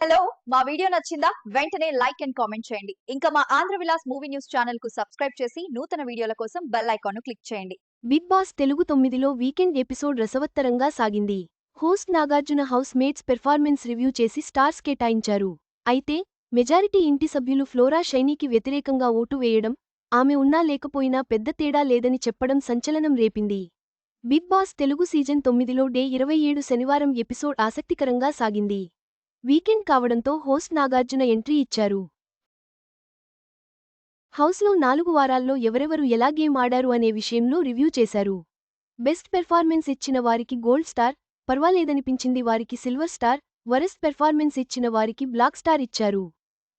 Hello మా video నచ్చిందా? వెంటనే లైక్ అండ్ కామెంట్ చేయండి. ఇంకా మా ఆంధ్ర విలాస్ మూవీ న్యూస్ ఛానల్కు సబ్స్క్రైబ్ చేసి నూతన వీడియోల కోసం బెల్ ఐకాన్ క్లిక్ చేయండి. బిగ్ బాస్ తెలుగు తొమ్మిదిలో వీకెండ్ ఎపిసోడ్ రసవత్తరంగా సాగింది. Host Nagarjuna house mates performance review చేసి స్టార్స్ కేటాయించారు. అయితే మెజారిటీ ఇంటి సభ్యులు ఫ్లోరా షైనీకి వ్యతిరేకంగా ఓటు వేయడం ఆమె ఉన్నా లేకపోయినా పెద్ద తేడా లేదని చెప్పడం సంచలనం రేపింది. బిగ్ బాస్ తెలుగు సీజన్ తొమ్మిదిలో డే ఇరవై ఏడు శనివారం ఎపిసోడ్ ఆసక్తికరంగా సాగింది. వీకెండ్ కావడంతో హోస్ట్ నాగార్జున ఎంట్రీ ఇచ్చారు. హౌస్లో నాలుగు వారాల్లో ఎవరెవరు ఎలా గేమ్ ఆడారు అనే విషయంలో రివ్యూ చేశారు. బెస్ట్ పెర్ఫార్మెన్స్ ఇచ్చిన వారికి గోల్డ్ స్టార్ పర్వాలేదనిపించింది వారికి సిల్వర్ స్టార్ వరెస్ట్ పెర్ఫార్మెన్స్ ఇచ్చిన వారికి బ్లాక్ స్టార్ ఇచ్చారు.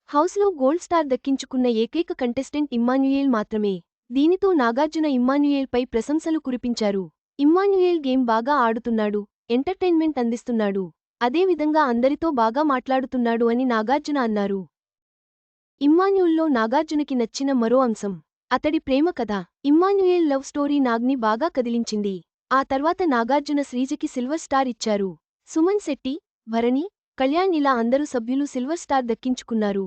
హౌస్లో గోల్డ్ స్టార్ దక్కించుకున్న ఏకైక కంటెస్టెంట్ ఇమ్మాన్యుయేల్ మాత్రమే. దీనితో నాగార్జున ఇమ్మాన్యుయేల్పై ప్రశంసలు కురిపించారు. ఇమ్మాన్యుయేల్ గేమ్ బాగా ఆడుతున్నాడు ఎంటర్టైన్మెంట్ అందిస్తున్నాడు. అదేవిధంగా అందరితో బాగా మాట్లాడుతున్నాడు అని నాగార్జున అన్నారు. ఇమ్మాన్యుల్లో నాగార్జునకి నచ్చిన మరో అంశం అతడి ప్రేమ కథ. ఇమ్మాన్యుయేల్ లవ్ స్టోరీ నాగ్ని బాగా కదిలించింది. ఆ తర్వాత నాగార్జున శ్రీజకి సిల్వర్ స్టార్ ఇచ్చారు. సుమన్ శెట్టి భరణి కళ్యాణ్ ఇలా అందరూ సభ్యులు సిల్వర్ స్టార్ దక్కించుకున్నారు.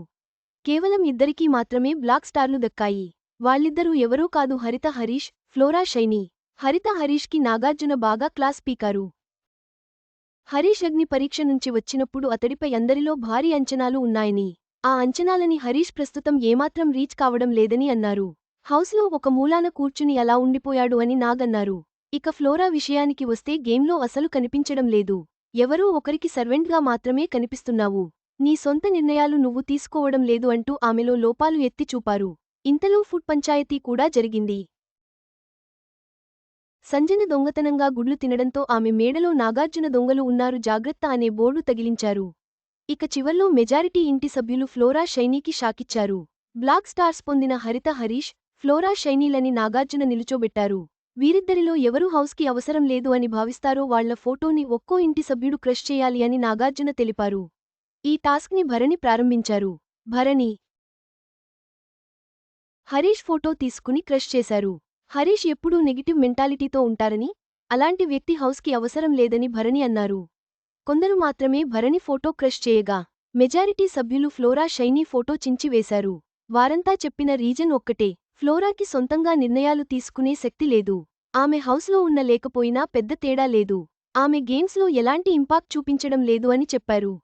కేవలం ఇద్దరికీ మాత్రమే బ్లాక్ స్టార్లు దక్కాయి. వాళ్ళిద్దరూ ఎవరూ కాదు హరిత హరీష్ ఫ్లోరా షైనీ. హరిత హరీష్కి నాగార్జున బాగా క్లాస్ పీకారు. హరీష్ అగ్ని పరీక్ష నుంచి వచ్చినప్పుడు అతడిపై అందరిలో భారీ అంచనాలు ఉన్నాయని ఆ అంచనాలని హరీష్ ప్రస్తుతం ఏమాత్రం రీచ్ కావడం లేదని అన్నారు. హౌస్లో ఒక మూలాన కూర్చుని అలా ఉండిపోయాడు అని నాగన్నారు ఇక ఫ్లోరా విషయానికి వస్తే గేమ్లో అసలు కనిపించడం లేదు. ఎవరో ఒకరికి సర్వెంట్గా మాత్రమే కనిపిస్తున్నావు. నీ సొంత నిర్ణయాలు నువ్వు తీసుకోవడం లేదు అంటూ ఆమెలో లోపాలు ఎత్తి చూపారు. ఇంతలో ఫుడ్ పంచాయతీ కూడా జరిగింది. సంజన దొంగతనంగా గుడ్లు తినడంతో ఆమె మేడలో నాగార్జున దొంగలు ఉన్నారు జాగ్రత్త అనే బోర్డు తగిలించారు. ఇక చివర్లో మెజారిటీ ఇంటి సభ్యులు ఫ్లోరా షైనీకి షాకిచ్చారు. బ్లాక్ స్టార్స్ పొందిన హరిత హరీష్ ఫ్లోరా షైనీలని నాగార్జున నిలుచోబెట్టారు. వీరిద్దరిలో ఎవరు హౌస్కి అవసరం లేదు అని భావిస్తారో వాళ్ళ ఫోటోని ఒక్కో ఇంటి సభ్యుడు క్రష్ చేయాలి అని నాగార్జున తెలిపారు. ఈ టాస్క్ని భరణి ప్రారంభించారు. భరణి హరీష్ ఫోటో తీసుకుని క్రష్ చేశారు. హరీష్ ఎప్పుడూ నెగిటివ్ మెంటాలిటీతో ఉంటారని అలాంటి వ్యక్తి హౌస్కి అవసరం లేదని భరణి అన్నారు. కొందరు మాత్రమే భరణి ఫోటో క్రష్ చేయగా మెజారిటీ సభ్యులు ఫ్లోరా షైనీ ఫోటో చించివేశారు వారంతా చెప్పిన రీజన్ ఒక్కటే ఫ్లోరాకి సొంతంగా నిర్ణయాలు తీసుకునే శక్తి లేదు. ఆమె హౌస్లో ఉన్న లేకపోయినా పెద్ద తేడా లేదు. ఆమె గేమ్స్లో ఎలాంటి ఇంపాక్ట్ చూపించడం లేదు అని చెప్పారు.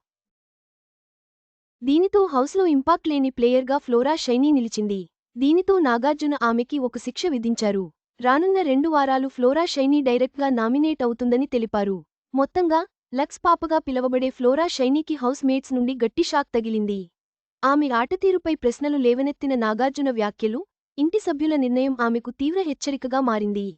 దీనితో హౌస్లో ఇంపాక్ట్ లేని ప్లేయర్గా ఫ్లోరా షైనీ నిలిచింది. దీనితో నాగార్జున ఆమెకి ఒక శిక్ష విధించారు. రానున్న రెండు వారాలు ఫ్లోరా షైనీ డైరెక్ట్గా నామినేట్ అవుతుందని తెలిపారు. మొత్తంగా లక్స్ పాపగా పిలవబడే ఫ్లోరా షైనీకి హౌస్ మేట్స్ నుండి గట్టి షాక్ తగిలింది. ఆమె ఆటతీరుపై ప్రశ్నలు లేవనెత్తిన నాగార్జున వ్యాఖ్యలు ఇంటి సభ్యుల నిర్ణయం ఆమెకు తీవ్ర హెచ్చరికగా మారింది.